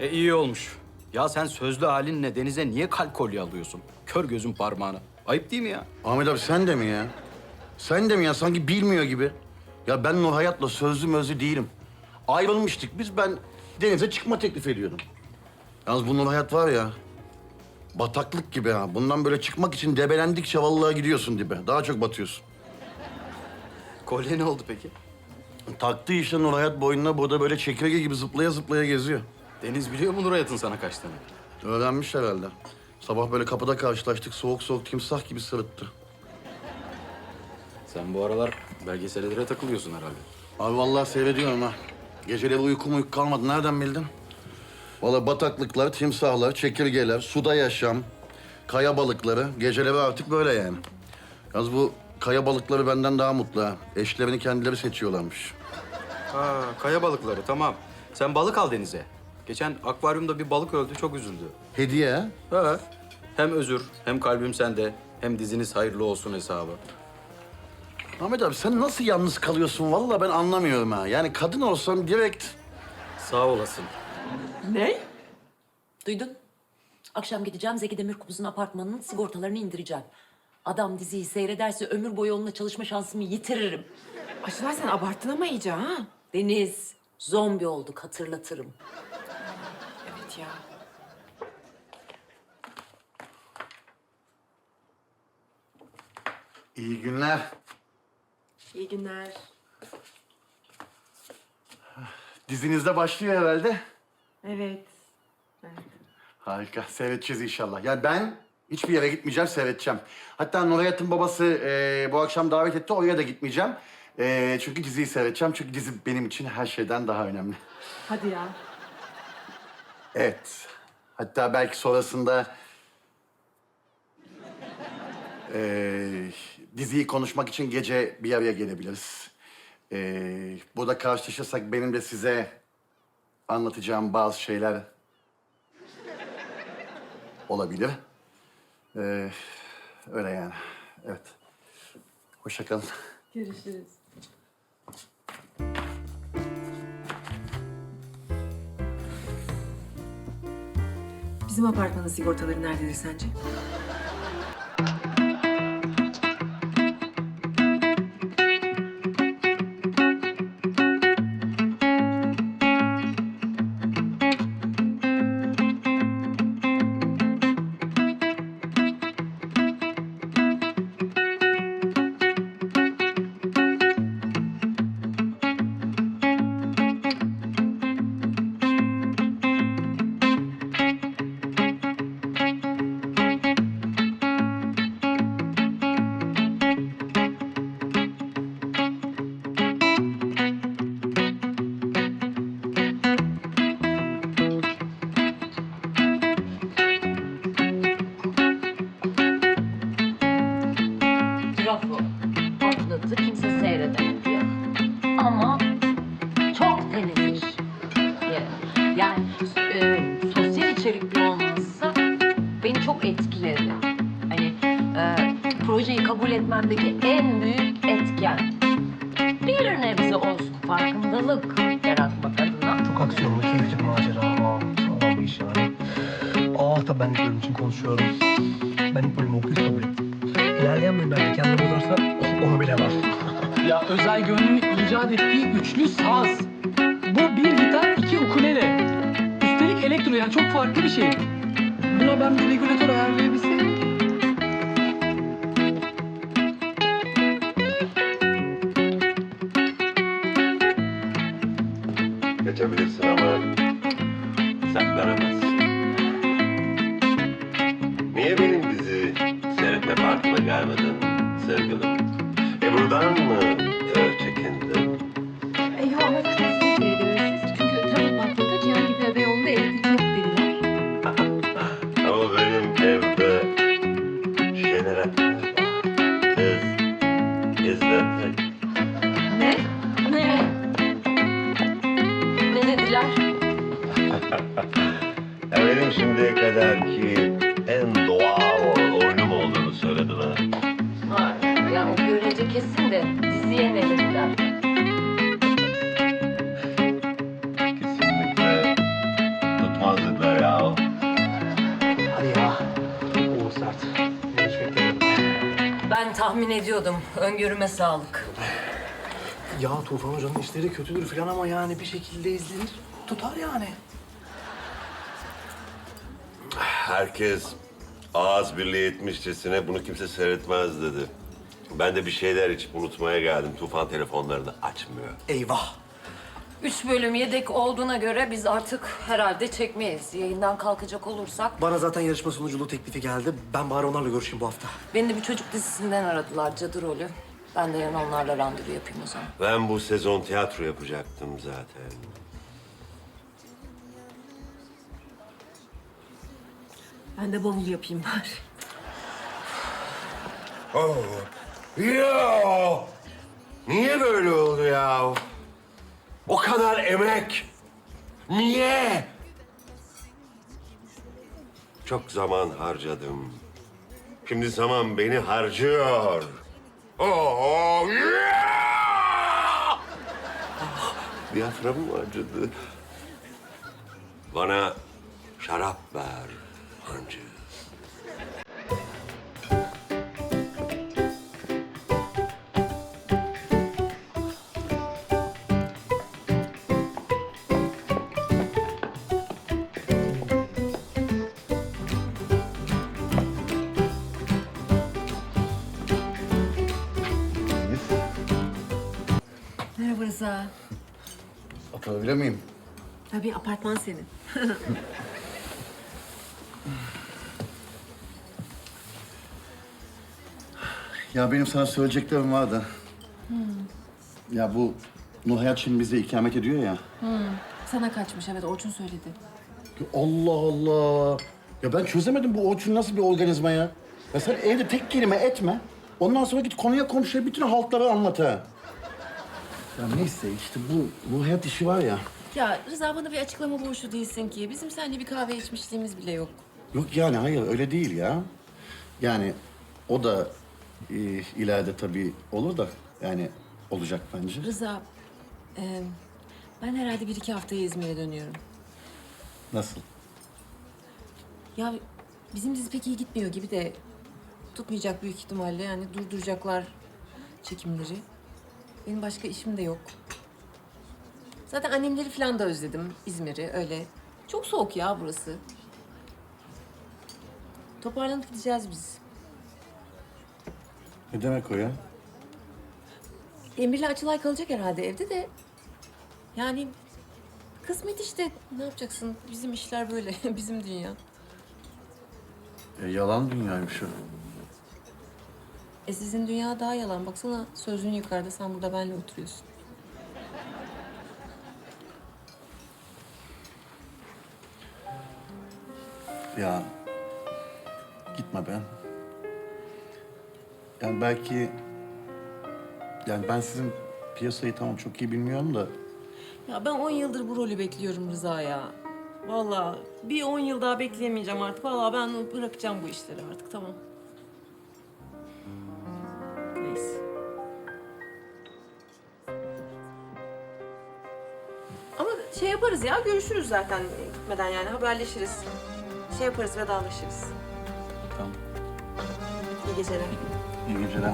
E iyi olmuş. Ya sen sözlü halinle denize niye kalp kolye alıyorsun? Kör gözün parmağına. Ayıp değil mi ya? Ahmet abi sen de mi ya? Sen de mi ya? Sanki bilmiyor gibi. Ya ben Nur Hayat'la sözlü mözlü değilim. Ayrılmıştık biz. Ben denize çıkma teklif ediyordum. Yalnız bu Nur Hayat var ya... Bataklık gibi ha. Bundan böyle çıkmak için debelendikçe vallahi gidiyorsun dibe. Daha çok batıyorsun. Kolye ne oldu peki? Taktığı işte Nur Hayat boynuna burada böyle çekirge gibi zıplaya zıplaya geziyor. Deniz biliyor mu Nur Hayat'ın sana kaçtığını? Öğrenmiş herhalde. Sabah böyle kapıda karşılaştık. Soğuk soğuk timsah gibi sırıttı. Sen bu aralar belgesellere takılıyorsun herhalde. Abi vallahi seyrediyorum ha. Geceleri uykum uyku kalmadı. Nereden bildin? Vallahi bataklıklar, timsahlar, çekirgeler, suda yaşam, kaya balıkları. Geceleri artık böyle yani. Yalnız bu kaya balıkları benden daha mutlu ha. Eşlerini kendileri seçiyorlarmış. Ha, kaya balıkları tamam. Sen balık al denize. Geçen akvaryumda bir balık öldü, çok üzüldü. Hediye ha? Ha. Hem özür, hem kalbim sende, hem diziniz hayırlı olsun hesabı. Ahmet abi sen nasıl yalnız kalıyorsun? Vallahi ben anlamıyorum ha. Yani kadın olsan direkt... Sağ olasın. Ne? Duydun? Akşam gideceğim Zeki Demirkubuz'un apartmanının sigortalarını indireceğim. Adam diziyi seyrederse ömür boyu onunla çalışma şansımı yitiririm. Açılar sen abarttın ama iyice ha. Deniz, zombi olduk hatırlatırım. Evet ya. İyi günler. İyi günler. Dizinizde başlıyor herhalde. Evet. Harika. Seyredeceğiz inşallah. Ya ben hiçbir yere gitmeyeceğim, seyredeceğim. Hatta Nurhayat'ın babası e, bu akşam davet etti. Oraya da gitmeyeceğim. E, çünkü diziyi seyredeceğim. Çünkü dizi benim için her şeyden daha önemli. Hadi ya. Evet. Hatta belki sonrasında... e, diziyi konuşmak için gece bir araya gelebiliriz. E, burada karşılaşırsak benim de size anlatacağım bazı şeyler olabilir. E, öyle yani. Evet. Hoşça kalın. Görüşürüz. Bizim apartmanın sigortaları nerededir sence? Ben de bölüm okuyup kabul. İlerleyen bölümlerde kendini bozarsa onu bilemem. Ya Özel Gönül'ün icat ettiği üçlü saz. Bu bir gitar, iki ukulele. Üstelik elektro yani çok farklı bir şey. Buna ben bir regülatör ayarlayabilsem. Gelmedin sevgilim? Ebru'dan mı e, çekindin? E, yo ama siz seyredemezsiniz. Çünkü trafik patladı. Cihan gibi Beyoğlu'nda elektrik yok dediler. Ama benim evde jeneratör var. Kız izledik. Ne? Ne? Ne dediler? Ya benim şimdiye kadarki en kesin de diziye ne dediler? Kesinlikle tutmaz ya. Hadi ya. Oğuz sert. Ben hiç. Ben tahmin ediyordum. Öngörüme sağlık. Ya Tufan Hoca'nın işleri kötüdür falan ama yani bir şekilde izlenir. Tutar yani. Herkes ağız birliği etmişçesine bunu kimse seyretmez dedi. Ben de bir şeyler içip unutmaya geldim. Tufan telefonlarını açmıyor. Eyvah. Üç bölüm yedek olduğuna göre biz artık herhalde çekmeyiz. Yayından kalkacak olursak. Bana zaten yarışma sunuculuğu teklifi geldi. Ben bari onlarla görüşeyim bu hafta. Beni de bir çocuk dizisinden aradılar cadı rolü. Ben de yarın onlarla randevu yapayım o zaman. Ben bu sezon tiyatro yapacaktım zaten. Ben de bavul yapayım bari. Ya! Niye böyle oldu ya? O kadar emek. Niye? Çok zaman harcadım. Şimdi zaman beni harcıyor. Oh, yeah! Diyaframım acıdı. Bana şarap ver hancı. Rıza. Oturabilir miyim? Tabii apartman senin. Ya benim sana söyleyeceklerim var da. Ya bu Nur Hayat şimdi bize ikamet ediyor ya. Sana kaçmış evet Orçun söyledi. Ya Allah Allah. Ya ben çözemedim bu Orçun nasıl bir organizma ya. Ya sen evde tek kelime etme. Ondan sonra git konuya komşuya bütün haltları anlat ha. Ya neyse işte bu, bu hayat işi var ya. Ya Rıza bana bir açıklama borçlu değilsin ki. Bizim seninle bir kahve içmişliğimiz bile yok. Yok yani hayır öyle değil ya. Yani o da e, ileride tabii olur da yani olacak bence. Rıza, e, ben herhalde bir iki haftaya İzmir'e dönüyorum. Nasıl? Ya bizim dizi pek iyi gitmiyor gibi de tutmayacak büyük ihtimalle. Yani durduracaklar çekimleri. Benim başka işim de yok. Zaten annemleri falan da özledim İzmir'i öyle. Çok soğuk ya burası. Toparlanıp gideceğiz biz. Ne demek o ya? Emir'le Açılay kalacak herhalde evde de. Yani kısmet işte. Ne yapacaksın? Bizim işler böyle. Bizim dünya. E, yalan dünyaymış o. E sizin dünya daha yalan. Baksana sözün yukarıda. Sen burada benimle oturuyorsun. Ya gitme ben. Yani belki yani ben sizin piyasayı tamam çok iyi bilmiyorum da Ya ben 10 yıldır bu rolü bekliyorum Rıza ya. Vallahi bir 10 yıl daha bekleyemeyeceğim artık. Vallahi ben bırakacağım bu işleri artık tamam. Şey yaparız ya, görüşürüz zaten gitmeden yani haberleşiriz. Şey yaparız, vedalaşırız. tamam. İyi geceler. İyi geceler.